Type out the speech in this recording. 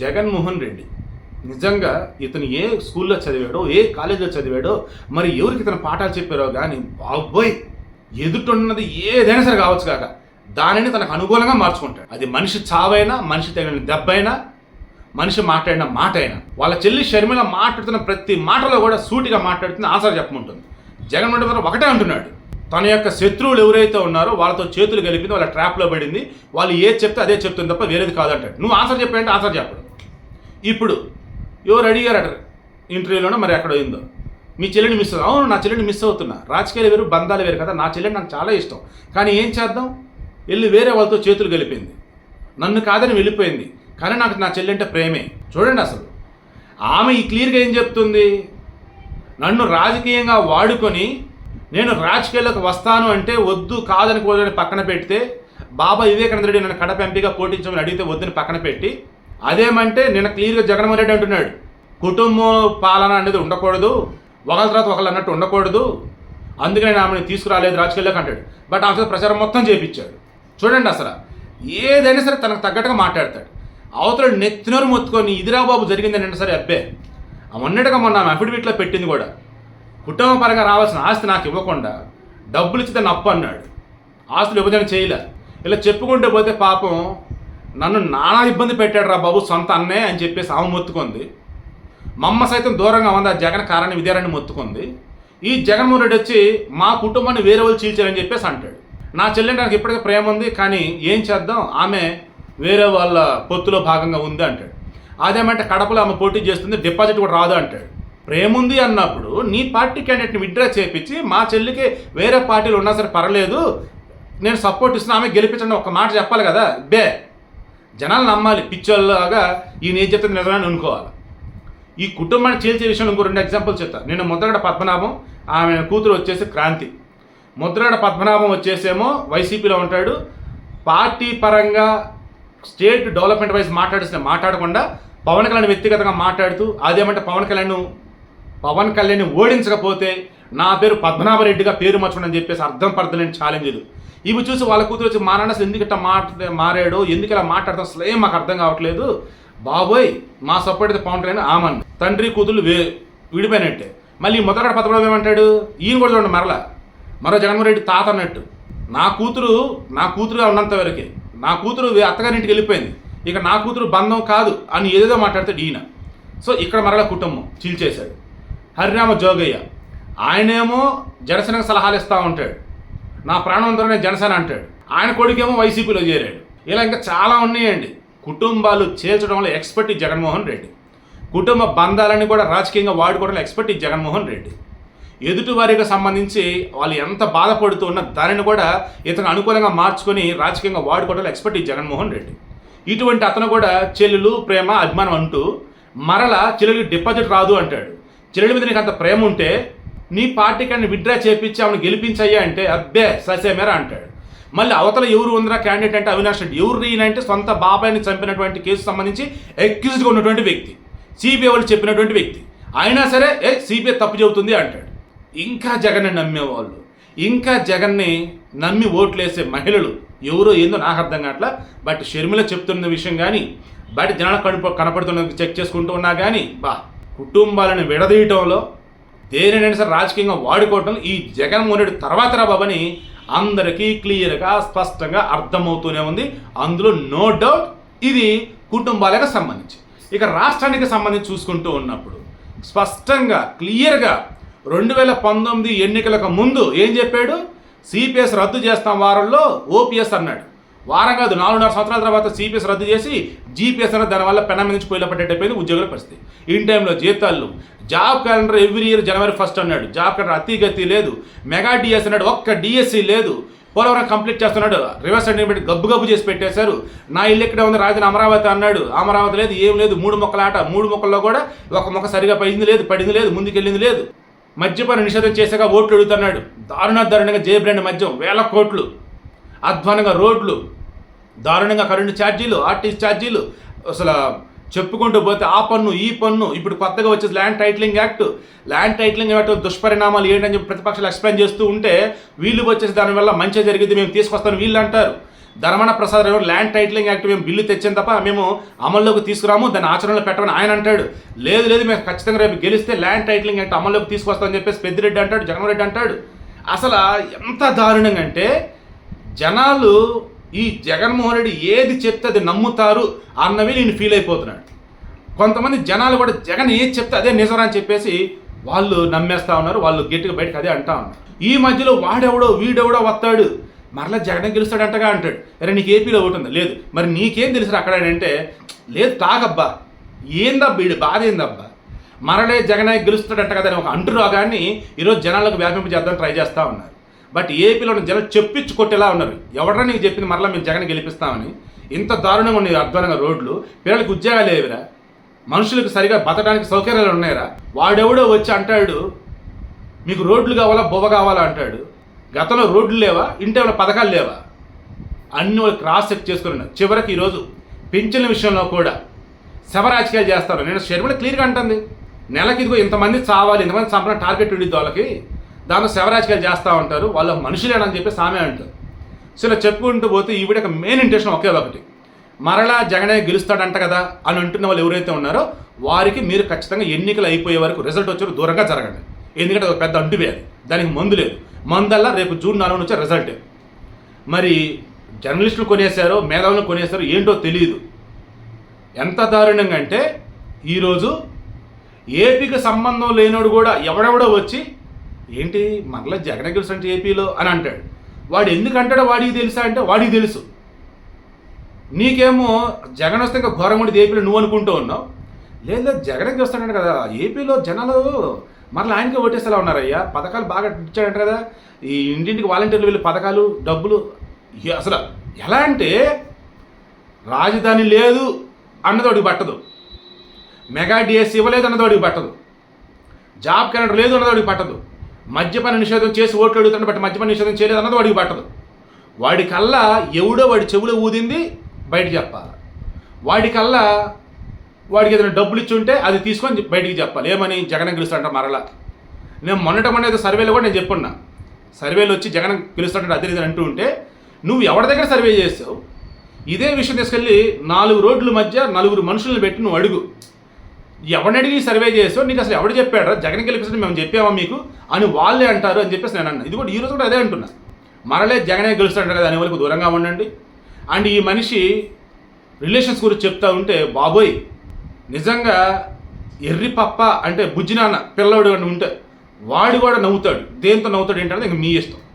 జగన్మోహన్ రెడ్డి. నిజంగా ఇతను ఏ స్కూల్లో చదివాడో ఏ కాలేజీలో చదివాడో మరి ఎవరికి ఇతను పాఠాలు చెప్పారో కానీ బాబోయ్! ఎదుటిన్నది ఏదైనా సరే కావచ్చు కాక దానిని తనకు అనుకూలంగా మార్చుకుంటాడు. అది మనిషి చావైనా మనిషి తగిన దెబ్బైనా మనిషి మాట్లాడిన మాట అయినా వాళ్ళ చెల్లి షర్మిల మాట్లాడుతున్న ప్రతి మాటలో కూడా సూటిగా మాట్లాడుతున్న ఆన్సర్ చెప్పమంటుంది. జగన్మోహన్ రెడ్డి ఒకటే అంటున్నాడు. తన యొక్క శత్రువులు ఎవరైతే ఉన్నారో వాళ్ళతో చేతులు కలిపింది వాళ్ళ ట్రాప్లో పడింది వాళ్ళు ఏది చెప్తే అదే చెప్తుంది తప్ప వేరేది కాదంటాడు. నువ్వు ఆన్సర్ చెప్పాయంటే ఆన్సర్ చెప్పడు. ఇప్పుడు ఎవరు అడిగారట? ఇంటర్వ్యూలోనో మరి ఎక్కడ అయిందో మీ చెల్లెని మిస్ అవును అవును నా చెల్లెని మిస్ అవుతున్నా. రాజకీయాలు వేరు బంధాలు వేరు కదా నా చెల్లెని నాకు చాలా ఇష్టం. కానీ ఏం చేద్దాం? వెళ్ళి వేరే వాళ్ళతో చేతులు గెలిపింది నన్ను కాదని వెళ్ళిపోయింది. కానీ నాకు నా చెల్లెంటే ప్రేమే. చూడండి అసలు. ఆమె ఈ క్లియర్గా ఏం చెప్తుంది? నన్ను రాజకీయంగా వాడుకొని నేను రాజకీయాల్లోకి వస్తాను అంటే వద్దు కాదని కోదని పక్కన పెడితే బాబా వివేకానంద రెడ్డి నన్ను కడప ఎంపీగా పోటించమని అడిగితే వద్దని పక్కన పెట్టి అదేమంటే నిన్న క్లియర్గా జగన్మోహన్ రెడ్డి అంటున్నాడు కుటుంబం పాలన అనేది ఉండకూడదు ఒకరి తర్వాత ఒకళ్ళు అన్నట్టు ఉండకూడదు అందుకని నేను ఆమెను తీసుకురాలేదు రాజకీయాల్లోకి అంటాడు. బట్ ఆ ప్రచారం మొత్తం చేపించాడు. చూడండి అసలు ఏదైనా సరే తనకు తగ్గట్టుగా మాట్లాడతాడు. అవతల నెత్తినోరు మొత్తుకొని ఇదిరా బాబు జరిగిందని అంటే సరే అబ్బే. మొన్నటిగా మొన్న ఆమె అఫిడవిట్లో పెట్టింది కూడా. కుటుంబ పరంగా రావాల్సిన ఆస్తి నాకు ఇవ్వకుండా డబ్బులు ఇచ్చి దాన్ని అప్పు అన్నాడు ఆస్తులు విభజన చేయలే. ఇలా చెప్పుకుంటూ పోతే పాపం నన్ను నానా ఇబ్బంది పెట్టాడు రా బాబు సొంత అన్నే అని చెప్పేసి ఆమె మొత్తుకుంది. మా అమ్మ సైతం దూరంగా ఉంది ఆ జగన్ కారణం ఇదేరని మొత్తుకుంది. ఈ జగన్మోహన్ రెడ్డి వచ్చి మా కుటుంబాన్ని వేరే వాళ్ళు చీల్చారని చెప్పేసి అంటాడు. నా చెల్లెండి నాకు ఇప్పటికే ప్రేమ ఉంది కానీ ఏం చేద్దాం? ఆమె వేరే వాళ్ళ పొత్తులో భాగంగా ఉంది అంటాడు. అదేమంటే కడపలో ఆమె పోటీ చేస్తుంది డిపాజిట్ కూడా రాదు అంటాడు. ప్రేమ ఉంది అన్నప్పుడు నీ పార్టీ క్యాండిడేట్ని విత్డ్రా చేపించి మా చెల్లికి వేరే పార్టీలు ఉన్నా సరే పర్లేదు నేను సపోర్ట్ ఇస్తున్నా ఆమె గెలిపించండి ఒక మాట చెప్పాలి కదా బే. జనాలు నమ్మాలి పిచ్చోళ్ళలాగా ఈయన ఏం చెప్తుంది నిజమని అనుకోవాలి. ఈ కుటుంబాన్ని చేల్చే విషయంలో ఇంకో రెండు ఎగ్జాంపుల్స్ చెప్తాను నేను ముద్రగడ పద్మనాభం ఆమె కూతురు వచ్చేసి క్రాంతి. ముద్రగడ పద్మనాభం వచ్చేసేమో వైసీపీలో ఉంటాడు. పార్టీ పరంగా స్టేట్ డెవలప్మెంట్ వైజ్ మాట్లాడిస్తే మాట్లాడకుండా పవన్ కళ్యాణ్ వ్యక్తిగతంగా మాట్లాడుతూ అదేమంటే పవన్ కళ్యాణ్ పవన్ కళ్యాణ్ ఓడించకపోతే నా పేరు పద్మనాభరెడ్డిగా పేరు మార్చుకోండి అని చెప్పేసి అర్థం పడతలేని ఛాలెంజ్లు ఇవి చూసి వాళ్ళ కూతురు వచ్చి మా నాన్న అసలు ఎందుకు ఇట్లా మాట మారాడు? ఎందుకు ఇలా మాట్లాడతాం అసలు ఏం మాకు అర్థం కావట్లేదు. బాబోయ్ మా సపోర్ట్ అయితే పవన్ కళ్యాణ్ ఆమన్. తండ్రి కూతురు వే విడిపోయినట్టే. మళ్ళీ మొదలగడ పదమూడు ఏమంటాడు? ఈయన కూడా చూడండి మరలా. మరో జగన్మోహన్ రెడ్డి తాత అన్నట్టు. నా కూతురు నా కూతురుగా ఉన్నంత వరకే. నా కూతురు వే- అత్తగారింటికి వెళ్ళిపోయింది. ఇక నా కూతురు బంధం కాదు అని ఏదేదో మాట్లాడితే ఈయన సో ఇక్కడ మరలా కుటుంబం చీల్చేశాడు. హరిరామ జోగయ్య. ఆయనేమో జనసేనకు సలహాలు ఇస్తూ ఉంటాడు. నా ప్రాణవంతరనే జనసేన అంటాడు. ఆయన కొడుకేమో వైసీపీలో చేరాడు. ఇలా ఇంకా చాలా ఉన్నాయండి. కుటుంబాలు చేర్చడంలో ఎక్స్పర్ట్ జగన్మోహన్ రెడ్డి. కుటుంబ బంధాలని కూడా రాజకీయంగా వాడుకోవడంలో ఎక్స్పర్ట్ జగన్మోహన్ రెడ్డి. ఎదుటివారికి సంబంధించి వాళ్ళు ఎంత బాధపడుతూ ఉన్న దానిని కూడా ఇతను అనుకూలంగా మార్చుకొని రాజకీయంగా వాడుకోవడంలో ఎక్స్పర్ట్ జగన్మోహన్ రెడ్డి. ఇటువంటి అతను కూడా చెల్లెలు ప్రేమ అభిమానం అంటూ మరల చెల్లెలు డిపాజిట్ రాదు అంటాడు. చెల్లెలి మీద నీకు అంత ప్రేమ ఉంటే నీ పార్టీకి అని విత్డ్రా చేపించి ఆమెను గెలిపించయ్యా అంటే అబ్బే ససేమేరా అంటాడు. మళ్ళీ అవతల ఎవరు ఉందిరా క్యాండిడేట్ అంటే అవినాష్ రెడ్డి. ఎవరు ఈయన సొంత బాబాయిని చంపినటువంటి కేసు సంబంధించి అక్యూజ్డ్గా ఉన్నటువంటి వ్యక్తి. సిబిఐ వాళ్ళు చెప్పినటువంటి వ్యక్తి. అయినా సరే ఏ సిబిఐ తప్పు చెబుతుంది అంటాడు. ఇంకా జగన్ని నమ్మేవాళ్ళు. ఇంకా జగన్ని నమ్మి ఓట్లేసే మహిళలు ఎవరో ఏందో నాకు అర్థం కావట్లా. బట్ షర్మిల చెప్తున్న విషయం కానీ బయట జనాలు కనుప కనపడుతున్న చెక్ చేసుకుంటూ ఉన్నా కానీ బా కుటుంబాలను విడదీయటంలో దేనినైనా సరే రాజకీయంగా వాడుకోవటం ఈ జగన్మోహన్ రెడ్డి తర్వాత రాబాబని అందరికీ క్లియర్గా స్పష్టంగా అర్థమవుతూనే ఉంది. అందులో నో డౌట్ ఇది కుటుంబాలకు సంబంధించి. ఇక రాష్ట్రానికి సంబంధించి చూసుకుంటూ ఉన్నప్పుడు స్పష్టంగా క్లియర్గా రెండు వేల పంతొమ్మిది ఎన్నికలకు ముందు ఏం చెప్పాడు? సిపిఎస్ రద్దు చేస్తాం వారంలో ఓపీఎస్ అన్నాడు. వారం కాదు నాలుగున్నర సంవత్సరాల తర్వాత సిపిఎస్ రద్దు చేసి జీపీఎస్ అన్న దానివల్ల పెన నుంచి పొయ్యిలో పట్టేటైపోయింది ఉద్యోగుల పరిస్థితి. ఇన్ టైంలో జీతాలు job calendar every year January first అన్నాడు. జాబ్ క్యాలెండర్ అతి గతి లేదు. మెగా డిఎస్ అన్నాడు ఒక్క డిఎస్సి లేదు. పోలవరం కంప్లీట్ చేస్తున్నాడు. రివర్స్ సర్టిఫికేట్ గబ్బు గబ్బు చేసి పెట్టేశారు. నా ఇల్లు ఇక్కడ ఉంది? రాజధాని అమరావతి అన్నాడు. అమరావతి లేదు ఏం లేదు. మూడు మొక్కల ఆట. మూడు మొక్కల్లో కూడా ఒక మొక్క సరిగా పడింది లేదు పడింది లేదు ముందుకెళ్ళింది లేదు. మద్యపాన నిషేధం చేశాక ఓట్లు అడుగుతున్నాడు దారుణ దారుణంగా జే బ్రాండ్ మద్యం. వేల కోట్లు. అధ్వానంగా రోడ్లు దారుణంగా కరెంటు ఛార్జీలు ఆర్టీసీ ఛార్జీలు అసలు చెప్పుకుంటూ పోతే ఆ పన్ను ఈ పన్ను ఇప్పుడు కొత్తగా వచ్చేసి land titling act land titling act దుష్పరిణామాలు ఏంటని చెప్పి ప్రతిపక్షాలు ఎక్స్ప్లెయిన్ చేస్తూ ఉంటే వీళ్ళు వచ్చేసి దానివల్ల మంచి జరిగింది మేము తీసుకొస్తాను వీళ్ళు అంటారు Dharmana Prasad Rao land titling act మేము బిల్లు తెచ్చాం తప్ప మేము అమల్లోకి తీసుకురాము దాన్ని ఆచరణలో పెట్టమని ఆయన అంటాడు. లేదు లేదు మేము ఖచ్చితంగా రేపు గెలిస్తే ల్యాండ్ టైటిలింగ్ యాక్ట్ అమల్లోకి తీసుకొస్తామని చెప్పేసి పెద్దిరెడ్డి అంటాడు జగన్ రెడ్డి అంటాడు. అసలు ఎంత దారుణంగా అంటే జనాలు ఈ జగన్మోహన్ రెడ్డి ఏది చెప్తే అది నమ్ముతారు అన్నవి నేను ఫీల్ అయిపోతున్నాడు కొంతమంది జనాలు కూడా జగన్ ఏది చెప్తే అదే నిజం అని చెప్పేసి వాళ్ళు నమ్మేస్తా ఉన్నారు వాళ్ళు గట్టిగా బయటకు అదే అంటా ఉన్నారు. ఈ మధ్యలో వాడెవడో వీడెవడో వస్తాడు. మరలా జగన్ గెలుస్తాడంటగా అంటాడు. అరే నీకు ఏపీలో ఒకటి ఉంది? లేదు. మరి నీకేం తెలుసు అక్కడ అంటే లేదు తాగబ్బా. ఏందబ్బా వీడు బాధ ఏందబ్బా? మరలే జగన్ గెలుస్తాడంట కదా అని ఒక అంటురాగాన్ని కానీ ఈరోజు జనాలకు వ్యాపింపజేద్దాం ట్రై చేస్తూ ఉన్నారు. బట్ ఏపీలో ఉన్న జనం చెప్పించి కొట్టేలా ఉన్నారు. ఎవడన్నా నీకు చెప్పింది? మరలా మేము జగన్ గెలిపిస్తామని. ఇంత దారుణంగా ఉన్నాయి అధ్వానంగా రోడ్లు. పిల్లలకి ఉద్యోగాలు లేవురా. మనుషులకు సరిగా బతకడానికి సౌకర్యాలు ఉన్నాయరా. వాడెవడో వచ్చి అంటాడు మీకు రోడ్లు కావాలా? బొవ్వ కావాలా? అంటాడు. గతంలో రోడ్లు లేవా? ఇంటి ఏమైనా పథకాలు లేవా? అన్ని వాళ్ళు క్రాస్ చెక్ చేసుకుని చివరికి ఈరోజు పింఛన్ల విషయంలో కూడా శవ రాజకీయాలు చేస్తారు. నేను షర్మిల క్లియర్గా అంటుంది. నెలకి ఇదిగో ఇంతమంది చావాలి ఇంతమంది చంపడం టార్గెట్ ఉండిద్ది వాళ్ళకి. దాంతో శవరాజకీయాలు చేస్తూ ఉంటారు వాళ్ళ మనుషులేనని చెప్పి సామె అంటారు. సో ఇలా చెప్పుకుంటూ పోతే ఈవిడ యొక్క మెయిన్ ఇంటెన్షన్ ఒకే ఒకటి. మరలా జగనే గెలుస్తాడంట కదా అని అంటున్న వాళ్ళు ఎవరైతే ఉన్నారో వారికి మీరు ఖచ్చితంగా ఎన్నికలు అయిపోయే వరకు రిజల్ట్ వచ్చే దూరంగా జరగండి. ఎందుకంటే ఒక పెద్ద అంటువ్యాధి దానికి మందు లేదు. మందల్లా రేపు జూన్ నాలుగు వచ్చే రిజల్టే మరి జర్నలిస్టులు కొనేశారో మేధావులు కొనేశారో ఏంటో తెలియదు ఎంత దారుణంగా అంటే ఈరోజు ఏపీకి సంబంధం లేనోడు కూడా ఎవడెవడో వచ్చి ఏంటి? మరలా జగన్ గెలుసు అంటే ఏపీలో అని అంటాడు. వాడు ఎందుకు అంటాడో వాడికి తెలుసా అంటే వాడికి తెలుసు. నీకేమో జగన్ వస్తే ఇంకా ఘోరంగా ఉండేది ఏపీలో నువ్వు అనుకుంటూ ఉన్నావు. లేదు జగన్కి వస్తాడంట కదా. ఏపీలో జనాలు మరలా ఆయనకే ఓటేసేలా ఉన్నారయ్యా. పథకాలు బాగా ఇచ్చాడంట కదా. ఈ ఇంటింటికి వాలంటీర్లు వెళ్ళి పథకాలు డబ్బులు అసలు ఎలా అంటే రాజధాని లేదు అన్నదోడికి పట్టదు. మెగా డిఎస్ ఇవ్వలేదు అన్నదోడికి పట్టదు. జాబ్ క్యాలెండర్ లేదు అన్నదోడికి పట్టదు. మద్యపాన నిషేధం చేసి ఓట్లు అడుగుతాడు బట్టి మద్యపాన నిషేధం చేయలేదు అన్నది వాడికి పట్టదు. వాడికల్లా ఎవడో వాడి చెవులో ఊదింది బయట చెప్పాలి. వాడికల్లా వాడికి ఏదైనా డబ్బులు ఇచ్చి ఉంటే అది తీసుకొని బయటికి చెప్పాలి. ఏమని? జగన్ గెలుస్తాడంట మరలా. నేను మొన్నట మొన్న ఏదో సర్వేలో కూడా నేను చెప్పున్నా. సర్వేలు వచ్చి జగన్ గెలుస్తాడంటే అదే ఇది అంటూ ఉంటే నువ్వు ఎవరి దగ్గర సర్వే చేసావు? ఇదే విషయం తీసుకెళ్ళి నాలుగు రోడ్ల మధ్య నలుగురు మనుషులను పెట్టి నువ్వు అడుగు. ఎవరిని అడిగి సర్వే చేసో నీకు అసలు ఎవడు చెప్పాడు జగన్ గెలిపిస్తే మేము చెప్పామా మీకు? అని వాళ్ళే అంటారు అని చెప్పేసి నేను అన్నా. ఇది కూడా ఈ రోజు కూడా అదే అంటున్నా. మరలే జగనే గెలుస్తాడు కదా దాని వరకు దూరంగా ఉండండి. అండ్ ఈ మనిషి రిలేషన్స్ గురించి చెప్తా ఉంటే బాబోయ్ నిజంగా ఎర్రి పప్ప అంటే బుజ్జినాన్న పిల్లవాడు అని ఉంటే వాడు కూడా నవ్వుతాడు. దేంతో నవ్వుతాడు ఏంటంటే ఇంక మీ ఇష్టం.